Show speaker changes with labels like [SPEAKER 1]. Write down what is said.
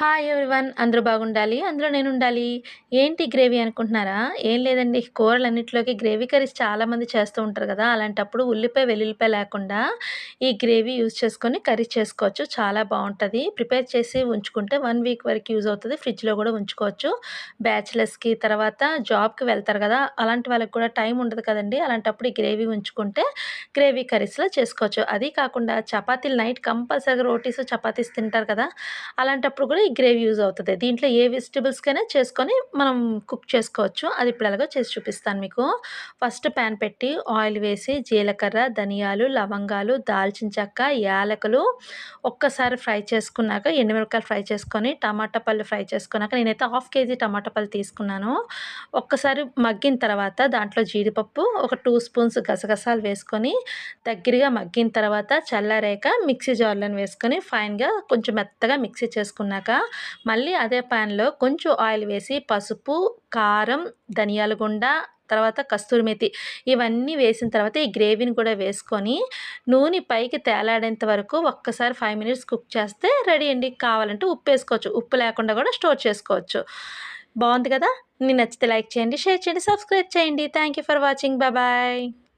[SPEAKER 1] Hi everyone అందరూ బాగుండాలి? అందులో నేను ఉండాలి ఏంటి గ్రేవీ అనుకుంటున్నారా? ఏం లేదండి కూరలన్నిటిలోకి గ్రేవీ కర్రీస్ చాలామంది చేస్తూ ఉంటారు కదా అలాంటప్పుడు ఉల్లిపాయ వెల్లుల్లిపాయ లేకుండా ఈ గ్రేవీ యూజ్ చేసుకొని కర్రీ చేసుకోవచ్చు. చాలా బాగుంటుంది. ప్రిపేర్ చేసి ఉంచుకుంటే వన్ వీక్ వరకు యూజ్ అవుతుంది. ఫ్రిడ్జ్లో కూడా ఉంచుకోవచ్చు. బ్యాచిలర్స్కి తర్వాత జాబ్కి వెళ్తారు కదా అలాంటి వాళ్ళకి కూడా టైం ఉండదు కదండి. అలాంటప్పుడు ఈ గ్రేవీ ఉంచుకుంటే గ్రేవీ కర్రీస్లో చేసుకోవచ్చు. అది కాకుండా చపాతీలు నైట్ కంపల్సరీగా రోటీస్ చపాతీస్ తింటారు కదా అలాంటప్పుడు కూడా ఈ గ్రేవీ యూజ్ అవుతుంది. దీంట్లో ఏ వెజిటబుల్స్కైనా చేసుకొని మనం కుక్ చేసుకోవచ్చు. అది ఇప్పుడు ఎలాగో చేసి చూపిస్తాను మీకు. ఫస్ట్ ప్యాన్ పెట్టి ఆయిల్ వేసి జీలకర్ర ధనియాలు లవంగాలు దాల్చిన చెక్క యాలకులు ఒక్కసారి ఫ్రై చేసుకున్నాక ఎండుమిరపకాయలు ఫ్రై చేసుకొని టమాటా పళ్ళు ఫ్రై చేసుకున్నాక నేనైతే హాఫ్ కేజీ టమాటా పళ్ళు తీసుకున్నాను. ఒక్కసారి మగ్గిన తర్వాత దాంట్లో జీడిపప్పు ఒక టూ స్పూన్స్ గసగసాలు వేసుకొని దగ్గరగా మగ్గిన తర్వాత చల్లారాక మిక్సీ జార్లను వేసుకొని ఫైన్గా కొంచెం మెత్తగా మిక్సీ చేసుకున్నాక మళ్ళీ అదే ప్యాన్లో కొంచెం ఆయిల్ వేసి పసుపు కారం ధనియాల గుండ తర్వాత కస్తూరి మెతి ఇవన్నీ వేసిన తర్వాత ఈ గ్రేవీని కూడా వేసుకొని నూనె పైకి తేలాడేంత వరకు ఒక్కసారి ఫైవ్ మినిట్స్ కుక్ చేస్తే రెడీ అండి. కావాలంటే ఉప్పు వేసుకోవచ్చు. ఉప్పు లేకుండా కూడా స్టోర్ చేసుకోవచ్చు. బాగుంది కదా? నేను నచ్చితే లైక్ చేయండి షేర్ చేయండి సబ్స్క్రైబ్ చేయండి. Thank you for watching. Bye.